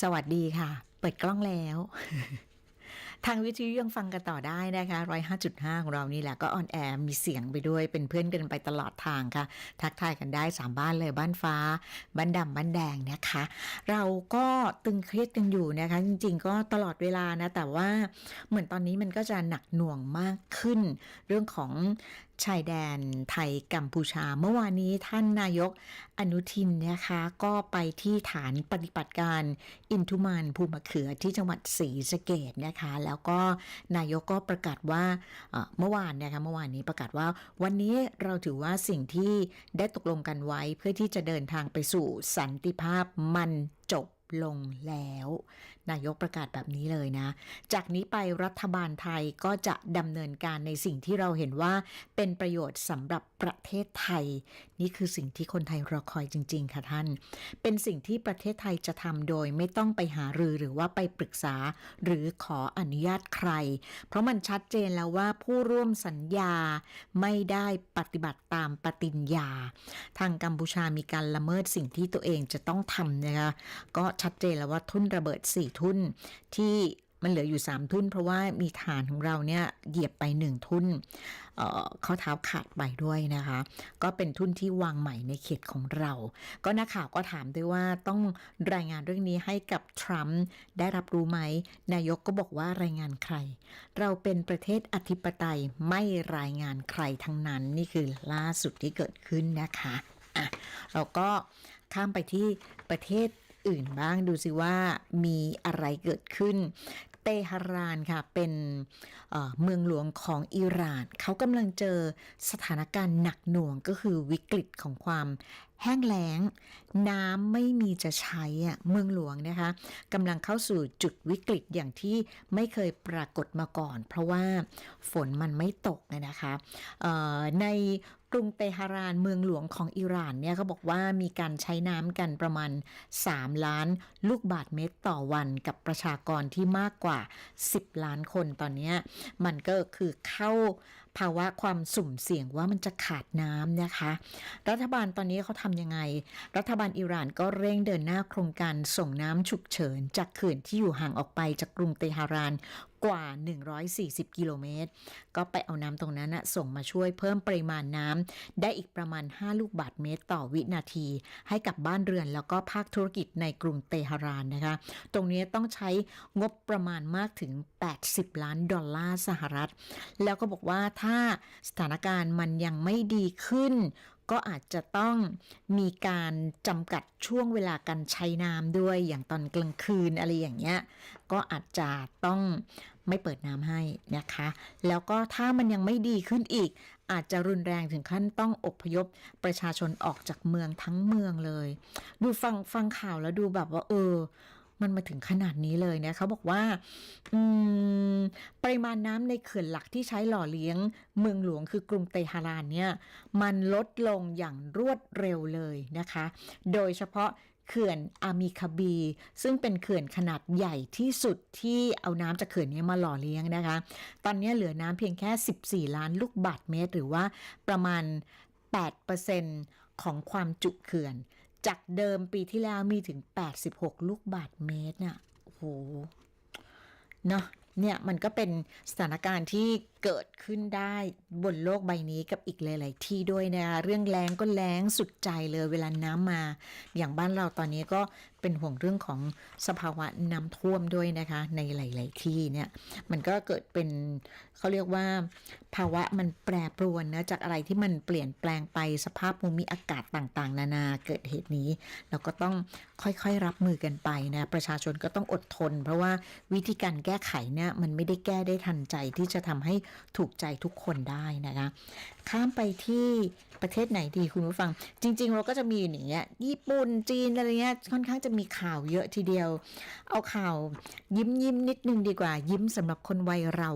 สวัสดีค่ะ เปิดกล้องแล้ว ทางวิทยุยังฟังกันต่อได้นะคะร้อยห้าจุดห้าของเรานี่แหละก็ออนแอร์มีเสียงไปด้วยเป็นเพื่อนกันไปตลอดทางค่ะ ทักทายกันได้สามบ้านเลยบ้านฟ้า บ้านดำบ้านแดงนะคะ เราก็ตึงเครียดกันอยู่นะคะ จริง ๆ ก็ตลอดเวลานะ แต่ว่าเหมือนตอนนี้มันก็จะหนักหน่วงมากขึ้น เรื่องของชายแดนไทยกัมพูชา เมื่อวานนี้ท่านนายกอนุทินนะคะก็ไปที่ฐานปฏิบัติการอินทุมานภูมะเขือที่จังหวัดศรีสะเกดนะคะ แล้วก็นายกก็ประกาศว่าเอ่อเมื่อวานนะคะเมื่อวานนี้ประกาศว่า วันนี้เราถือว่าสิ่งที่ได้ตกลงกันไว้เพื่อที่จะเดินทางไปสู่สันติภาพมันจบ ลงแล้ว นายกประกาศแบบนี้เลยนะ จากนี้ไปรัฐบาลไทยก็จะดำเนินการในสิ่งที่เราเห็นว่าเป็นประโยชน์สำหรับประเทศไทยนี่คือสิ่งที่คนไทยรอคอยจริง ๆ ค่ะท่าน เป็นสิ่งที่ประเทศไทยจะทำโดยไม่ต้องไปหารือหรือว่าไปปรึกษา หรือขออนุญาตใคร เพราะมันชัดเจนแล้วว่าผู้ร่วมสัญญาไม่ได้ปฏิบัติตามปฏิญญา ทางกัมพูชามีการละเมิดสิ่งที่ตัวเองจะต้องทำนะคะก็ชัดเจนแล้วว่าทุ่นระเบิด4ทุ่นที่ มันเหลืออยู่ 3 ทุ่น เพราะว่ามีฐานของเราเนี่ยเหยียบไป 1 ทุ่นเอ่อข้อเท้าขาดไปด้วยนะคะ ก็เป็นทุ่นที่วางใหม่ในเขตของเรา ก็นักข่าวก็ถามด้วยว่าต้องรายงานเรื่องนี้ให้กับทรัมป์ได้รับรู้ไหม นายกก็บอกว่ารายงานใคร เราเป็นประเทศอธิปไตยไม่รายงานใครทั้งนั้นนี่คือล่าสุดที่เกิดขึ้นนะคะอะเราก็ข้ามไปที่ประเทศอื่นบ้างดูสิว่ามีอะไรเกิดขึ้น เตหะรานค่ะเป็นเอ่อเมืองหลวงของอิหร่าน เขากำลังเจอสถานการณ์หนักหน่วงก็คือวิกฤตของความแห้งแล้ง น้ำไม่มีจะใช้อะเมืองหลวงนะคะกำลังเข้าสู่จุดวิกฤตอย่างที่ไม่เคยปรากฏมาก่อน เพราะว่าฝนมันไม่ตกนะคะในกรุงเตหะรานเมืองหลวงของอิหร่านเนี่ยเขาบอกว่ามีการใช้น้ำกันประมาณ 3 ล้านลูกบาทเมตรต่อวันกับประชากรที่มากกว่า 10 ล้านคนตอนเนี้ยมันก็คือเข้า ภาวะความสุ่มเสี่ยงว่ามันจะขาดน้ำนะคะ รัฐบาลตอนนี้เขาทำยังไง รัฐบาลอิหร่านก็เร่งเดินหน้าโครงการส่งน้ำฉุกเฉิน จากเขื่อนที่อยู่ห่างออกไปจากกรุงเตหะราน กว่า 140 กิโลเมตร ก็ไปเอาน้ำตรงนั้นนะส่งมาช่วยเพิ่มปริมาณน้ำได้อีกประมาณ 5 ลูกบาทเมตรต่อวินาที ให้กับบ้านเรือนแล้วก็ภาคธุรกิจในกรุงเตหะรานนะคะ ตรงนี้ต้องใช้งบประมาณมากถึง 80 ล้านดอลลาร์สหรัฐ แล้วก็บอกว่าถ้าสถานการณ์มันยังไม่ดีขึ้น ก็อาจจะต้องมีการจำกัดช่วงเวลาการใช้น้ำด้วยอย่างตอนกลางคืนอะไรอย่างเงี้ยก็อาจจะต้องไม่เปิดน้ำให้นะคะ แล้วก็ถ้ามันยังไม่ดีขึ้นอีก อาจจะรุนแรงถึงขั้นต้องอพยพประชาชนออกจากเมืองทั้งเมืองเลย ดูฟังฟังข่าวแล้วดูแบบว่าเออ มันมาถึงขนาดนี้เลยนะเขาบอกว่าอืมปริมาณน้ำในเขื่อนหลักที่ใช้หล่อเลี้ยง เมืองหลวงคือกรุงเตหะรานเนี่ยมันลดลงอย่างรวดเร็วเลยนะคะ โดยเฉพาะเขื่อนอามีคาบี ซึ่งเป็นเขื่อนขนาดใหญ่ที่สุดที่เอาน้ำจากเขื่อนนี้มาหล่อเลี้ยงนะคะ ตอนนี้เหลือน้ำเพียงแค่ 14 ล้านลูกบาทเมตร หรือว่าประมาณ 8%ของความจุเขื่อน จากเดิมปีที่แล้วมีถึง 86 ลูกบาทเมตรน่ะโอ้โหเนาะเนี่ยมันก็เป็นสถานการณ์ที่ เกิดขึ้นได้บนโลกใบนี้กับอีกหลาย ๆ ที่ด้วยนะคะเรื่องแรงก็แรงสุดใจเลยเวลาน้ำมา อย่างบ้านเราตอนนี้ก็เป็นห่วงเรื่องของสภาวะน้ำท่วมด้วยนะคะ ในหลาย ๆ ที่เนี่ยมันก็เกิดเป็นเขาเรียกว่า ภาวะมันแปรปรวนนะจากอะไรที่มันเปลี่ยนแปลงไปสภาพภูมิอากาศต่าง ๆ นานาเกิดเหตุนี้เราก็ต้องค่อยๆรับมือกันไปนะประชาชนก็ต้องอดทน เพราะว่าวิธีการแก้ไขเนี่ยมันไม่ได้แก้ได้ทันใจที่จะทำให้ถูกใจทุกคนได้นะคะข้ามไปที่ประเทศไหนดีคุณผู้ฟัง จริง ๆ เราก็จะมีอย่างเงี้ยญี่ปุ่นจีนอะไรเงี้ยค่อนข้างจะมีข่าวเยอะทีเดียว เอาข่าวยิ้มยิ้มๆนิดนึงดีกว่า ยิ้มสำหรับคนวัยเรา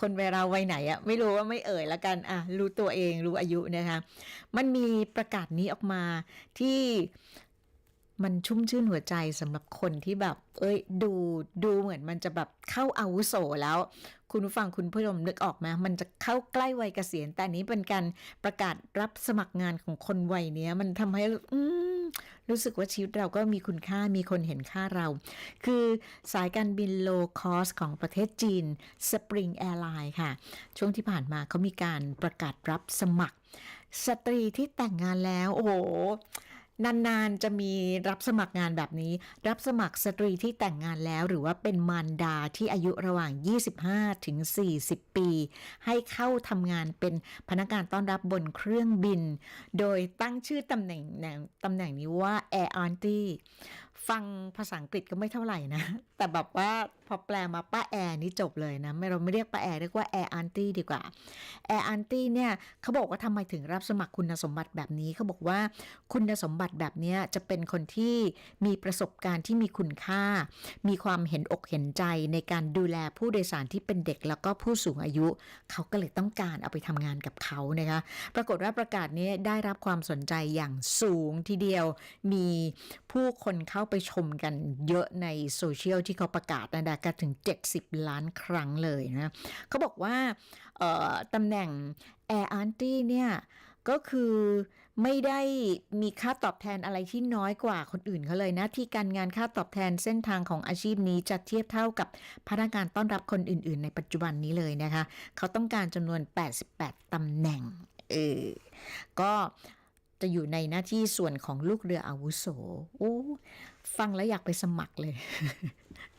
คนวัยเราวัยไหนอะไม่รู้ว่าไม่เอ่ยละกันอะรู้ตัวเองรู้อายุนะคะมันมีประกาศนี้ออกมาที่ มันชุ่มชื่นหัวใจสำหรับคนที่แบบ เอ้ย ดูดูเหมือนมันจะแบบเข้าอาวุโสแล้ว คุณผู้ฟังคุณผู้ชมนึกออกไหมมันจะเข้าใกล้วัยเกษียณ แต่นี้เป็นการประกาศรับสมัครงานของคนวัยเนี้ย มันทำให้อืรู้สึกว่าชีวิตเราก็มีคุณค่ามีคนเห็นค่าเรา คือสายการบินโลคอสของประเทศจีน Spring Airline ค่ะ ช่วงที่ผ่านมาเขามีการประกาศรับสมัคร สตรีที่แต่งงานแล้ว โอ้โห นานๆจะมีรับสมัครงานแบบนี้ รับสมัครสตรีที่แต่งงานแล้วหรือว่าเป็นมารดาที่อายุระหว่าง 25 ถึง 40 ปี ให้เข้าทำงานเป็นพนักงานต้อนรับบนเครื่องบิน โดยตั้งชื่อตำแหน่งตำแหน่งนี้ว่า Air Auntie ฟังภาษาอังกฤษก็ไม่เท่าไหร่นะ แต่แบบว่าพอแปลมาป้าแอร์นี่จบเลยนะ ไม่เราไม่เรียกป้าแอร์เรียกว่าแอร์อันตี้ดีกว่าแอร์อันตี้เนี่ยเขาบอกว่าทำไมถึงรับสมัครคุณสมบัติแบบนี้เขาบอกว่าคุณสมบัติแบบนี้จะเป็นคนที่มีประสบการณ์ที่มีคุณค่า มีความเห็นอกเห็นใจในการดูแลผู้โดยสารที่เป็นเด็กแล้วก็ผู้สูงอายุ เขาก็เลยต้องการเอาไปทำงานกับเขานะคะปรากฏว่าประกาศนี้ได้รับความสนใจอย่างสูงทีเดียว มีผู้คนเข้าไปชมกันเยอะในโซเชียลที่เขาประกาศนะกันถึง 70 ล้านครั้งเลยนะเขาบอกว่าตำแหน่ง Air Auntie เนี่ยก็คือไม่ได้มีค่าตอบแทนอะไรที่น้อยกว่าคนอื่นเขาเลยนะ ที่การงานค่าตอบแทนเส้นทางของอาชีพนี้จะเทียบเท่ากับพนักงานต้อนรับคนอื่น ๆ ในปัจจุบันนี้เลยนะคะ เขาต้องการจำนวน 88ตำแหน่งเออก็ จะอยู่ในหน้าที่ส่วนของลูกเรืออาวุโส โอ้ ฟังแล้วอยากไปสมัครเลย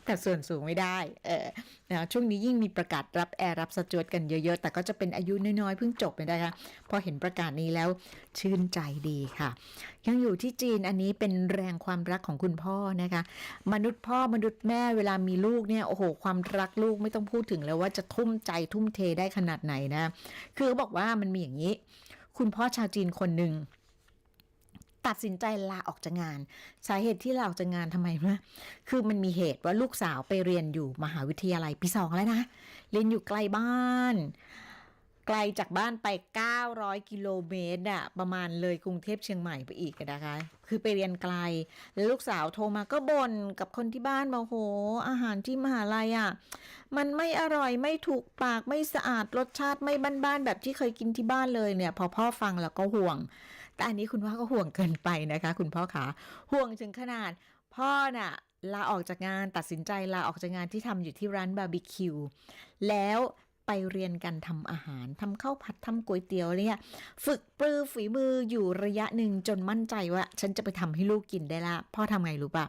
แต่ส่วนสูงไม่ได้ เออนะช่วงนี้ยิ่งมีประกาศรับแอร์รับสจวตกันเยอะๆ แต่ก็จะเป็นอายุน้อยๆ เพิ่งจบเลยนะคะ พอเห็นประกาศนี้แล้วชื่นใจดีค่ะ ยังอยู่ที่จีนอันนี้เป็นแรงความรักของคุณพ่อนะคะ มนุษย์พ่อมนุษย์แม่เวลามีลูกเนี่ย โอ้โห ความรักลูกไม่ต้องพูดถึงแล้วว่าจะทุ่มใจทุ่มเทได้ขนาดไหนนะ คือบอกว่ามันมีอย่างนี้ คุณพ่อชาวจีนคนหนึ่ง ตัดสินใจลาออกจากงาน สาเหตุที่ลาออกจากงานทำไมนะคือมันมีเหตุว่าลูกสาวไปเรียนอยู่มหาวิทยาลัยปีสองแล้วนะ เรียนอยู่ไกลบ้าน ไกลจากบ้านไป 900 กิโลเมตรอะประมาณเลยกรุงเทพเชียงใหม่ไปอีกนะคะ คือไปเรียนไกล แล้วลูกสาวโทรมาก็บ่นกับคนที่บ้านบอกโห อาหารที่มหาลัยอะมันไม่อร่อยไม่ถูกปากไม่สะอาดรสชาติไม่บ้านๆแบบที่เคยกินที่บ้านเลยเนี่ย พอพ่อฟังแล้วก็ห่วง แต่อันนี้คุณพ่อก็ห่วงเกินไปนะคะ คุณพ่อขาห่วงถึงขนาด พ่อน่ะลาออกจากงานตัดสินใจลาออกจากงานที่ทำอยู่ที่ร้านบาร์บีคิวแล้วไปเรียนกันทำอาหารทำข้าวผัดทำก๋วยเตี๋ยวเนี่ยฝึกปรือฝีมืออยู่ระยะหนึ่งจนมั่นใจว่า ฉันจะไปทำให้ลูกกินได้ละ พ่อทำไงรู้ปะ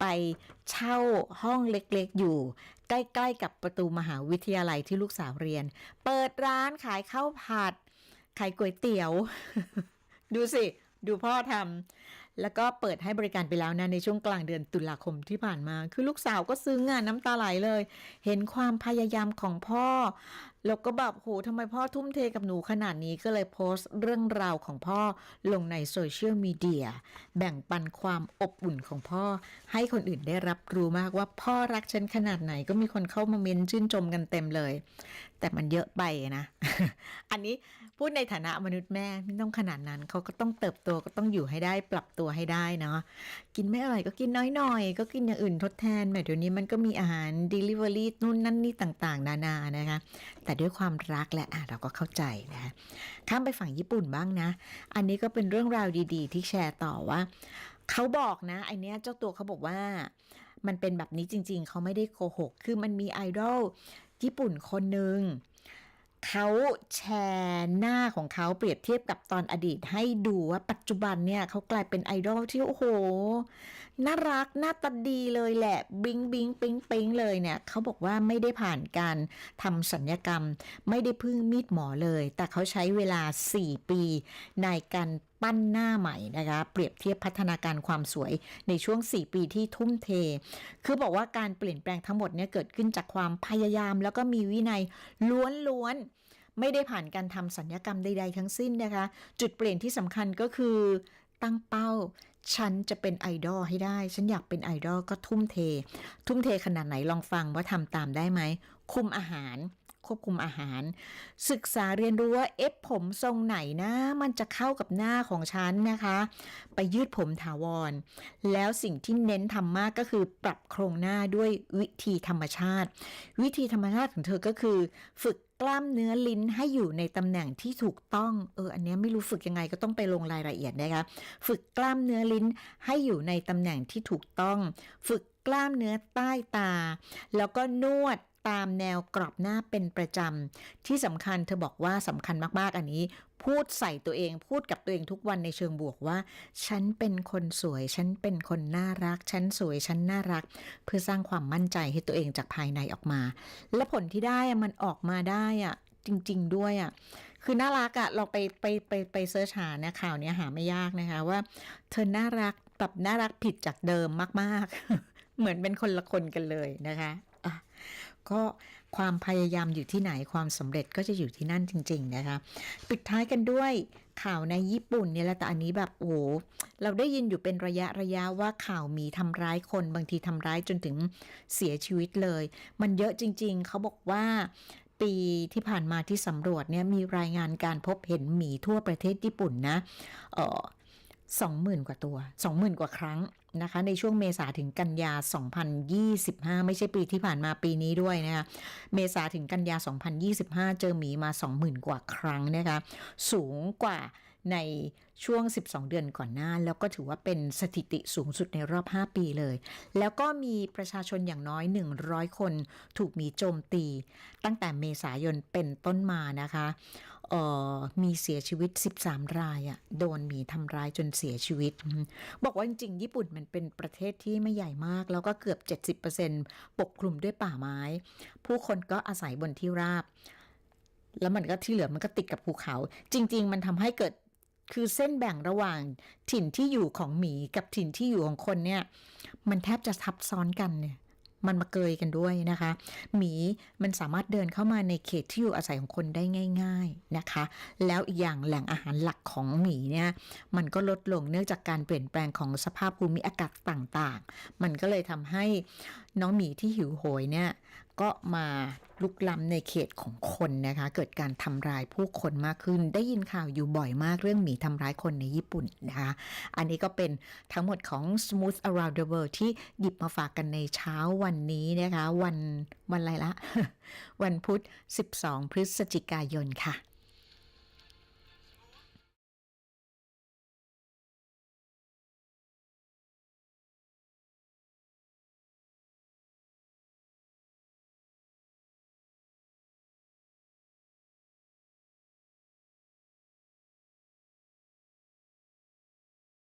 ไปเช่าห้องเล็กๆอยู่ ใกล้ๆกับประตูมหาวิทยาลัยที่ลูกสาวเรียน เปิดร้านขายข้าวผัดขายก๋วยเตี๋ยว ดูสิ ดูพ่อทำแล้วก็เปิดให้บริการไปแล้วนะในช่วงกลางเดือนตุลาคมที่ผ่านมา คือลูกสาวก็ซึ้งงานน้ำตาไหลเลย เห็นความพยายามของพ่อ แล้วก็แบบโหทำไมพ่อทุ่มเทกับหนูขนาดนี้ก็เลยโพสต์เรื่องราวของพ่อลงในโซเชียลมีเดียแบ่งปันความอบอุ่นของพ่อ ให้คนอื่นได้รับรู้มากว่าพ่อรักฉันขนาดไหนก็มีคนเข้ามาเม้นชื่นชมกันเต็มเลย แต่มันเยอะไปนะ อันนี้ พูดในฐานะมนุษย์แม่ไม่ต้องขนาดนั้นเขาก็ต้องเติบโตก็ต้องอยู่ให้ได้ปรับตัวให้ได้เนาะกินไม่อร่อยก็กินน้อยหน่อยก็กินอย่างอื่นทดแทนแหมเดี๋ยวนี้มันก็มีอาหาร Delivery นู่นนั่นนี่ต่างๆ นานานะคะแต่ด้วยความรักและอะเราก็เข้าใจนะคะข้ามไปฝั่งญี่ปุ่นบ้างนะ อันนี้ก็เป็นเรื่องราวดีๆ ที่แชร์ต่อว่าเขาบอกนะไอเนี้ยเจ้าตัวเขาบอกว่ามันเป็นแบบนี้จริง ๆ เขาไม่ได้โกหก คือมันมีไอดอลญี่ปุ่นคนหนึ่ง เขาแชร์หน้าของเขาเปรียบเทียบกับตอนอดีตให้ดูว่าปัจจุบันเนี่ยเขากลายเป็นไอดอลที่โอ้โหน่ารักหน้าตาดีเลยแหละบิงบิงปิงปิงเลยเนี่ยเขาบอกว่าไม่ได้ผ่านการทำสัญญกรรม ไม่ได้พึ่งมีดหมอเลย แต่เขาใช้เวลา 4 ปี ในการปั้นหน้าใหม่นะคะเปรียบเทียบพัฒนาการความสวยในช่วง 4 ปีที่ทุ่มเท คือบอกว่าการเปลี่ยนแปลงทั้งหมดเนี่ยเกิดขึ้นจากความพยายาม แล้วก็มีวินัยล้วนๆไม่ได้ผ่านการทำสัญญกรรมใดๆทั้งสิ้นนะคะ จุดเปลี่ยนที่สำคัญก็คือตั้งเป้า ฉันจะเป็นไอดอลให้ได้ ฉันอยากเป็นไอดอลก็ทุ่มเท ทุ่มเทขนาดไหนลองฟังว่าทำตามได้ไหม คุมอาหาร ควบคุมอาหาร ศึกษาเรียนรู้ว่าเอ๊ะผมทรงไหนนะ มันจะเข้ากับหน้าของฉันนะคะ ไปยืดผมถาวร แล้วสิ่งที่เน้นทำมากก็คือปรับโครงหน้าด้วยวิธีธรรมชาติ วิธีธรรมชาติของเธอก็คือ ฝึก กล้ามเนื้อลิ้นให้อยู่ในตำแหน่งที่ถูกต้องเอออันนี้ไม่รู้ฝึกยังไงก็ต้องไปลงรายละเอียดนะคะฝึกกล้ามเนื้อลิ้นให้อยู่ในตำแหน่งที่ถูกต้อง ฝึกกล้ามเนื้อใต้ตา แล้วก็นวดตามแนวกรอบหน้าเป็นประจำ ที่สำคัญเธอบอกว่าสำคัญมาก ๆ อันนี้ พูดใส่ตัวเอง พูดกับตัวเองทุกวันในเชิงบวกว่า ฉันเป็นคนสวย ฉันเป็นคนน่ารัก ฉันสวย ฉันน่ารัก เพื่อสร้างความมั่นใจให้ตัวเองจากภายในออกมา และผลที่ได้มันออกมาได้อะจริง ๆ ด้วยอะคือน่ารักอะเราไปไปไปไปเสิร์ชหานะข่าวเนี้ยหาไม่ยากนะคะว่า เธอน่ารักแบบน่ารักผิดจากเดิมมาก ๆ เหมือนเป็นคนละคนกันเลยนะคะ ก็ความพยายามอยู่ที่ไหนความสำเร็จก็จะอยู่ที่นั่นจริง ๆ นะคะ ปิดท้ายกันด้วยข่าวในญี่ปุ่นเนี่ยแหละแต่อันนี้แบบโอ้เราได้ยินอยู่เป็นระยะระยะว่าข่าวมีทำร้ายคนบางทีทำร้ายจนถึงเสียชีวิตเลย มันเยอะจริง ๆ เขาบอกว่าปีที่ผ่านมาที่สำรวจเนี่ยมีรายงานการพบเห็นหมีทั่วประเทศญี่ปุ่นนะเออสองหมื่นกว่าตัวสองหมื่นกว่าครั้ง นะคะในช่วงเมษาถึงกันยา 2025 ไม่ใช่ปีที่ผ่านมาปีนี้ด้วยนะคะเมษาถึงกันยา 2025 เจอหมีมา 20,000 กว่าครั้งนะคะสูงกว่าในช่วง 12 เดือนก่อนหน้า แล้วก็ถือว่าเป็นสถิติสูงสุดในรอบ 5 ปีเลย แล้วก็มีประชาชนอย่างน้อย 100 คนถูกหมีโจมตี ตั้งแต่เมษายนเป็นต้นมานะคะ ออมีเสียชีวิต 13 รายอะ่ะโดนหมีทำร้ายจนเสียชีวิต บอกว่าจริงๆ ญี่ปุ่นมันเป็นประเทศที่ไม่ใหญ่มาก แล้วก็เกือบ 70%ปกคลุมด้วยป่าไม้ ผู้คนก็อาศัยบนที่ราบ แล้วมันก็ที่เหลือมันก็ติดกับภูเขา จริง ๆ มันทำให้เกิดคือเส้นแบ่งระหว่างถิ่นที่อยู่ของหมีกับถิ่นที่อยู่ของคนเนี่ย มันแทบจะทับซ้อนกันเนี่ย มันมาเกยกันด้วยนะคะ หมีมันสามารถเดินเข้ามาในเขตที่อยู่อาศัยของคนได้ง่าย ๆนะคะ แล้วอีกอย่างแหล่งอาหารหลักของหมีเนี่ยมันก็ลดลงเนื่องจากการเปลี่ยนแปลงของสภาพภูมิอากาศต่างๆ มันก็เลยทำให้น้องหมีที่หิวโหยเนี่ย ก็มาลุกล้ำในเขตของคนนะคะ เกิดการทำร้ายผู้คนมากขึ้น ได้ยินข่าวอยู่บ่อยมากเรื่องหมีทำร้ายคนในญี่ปุ่นนะคะ อันนี้ก็เป็นทั้งหมดของ Smooth Around the World ที่หยิบมาฝากกันในเช้าวันนี้นะคะ วันวันอะไรละ วันพุธ 12 พฤศจิกายนค่ะ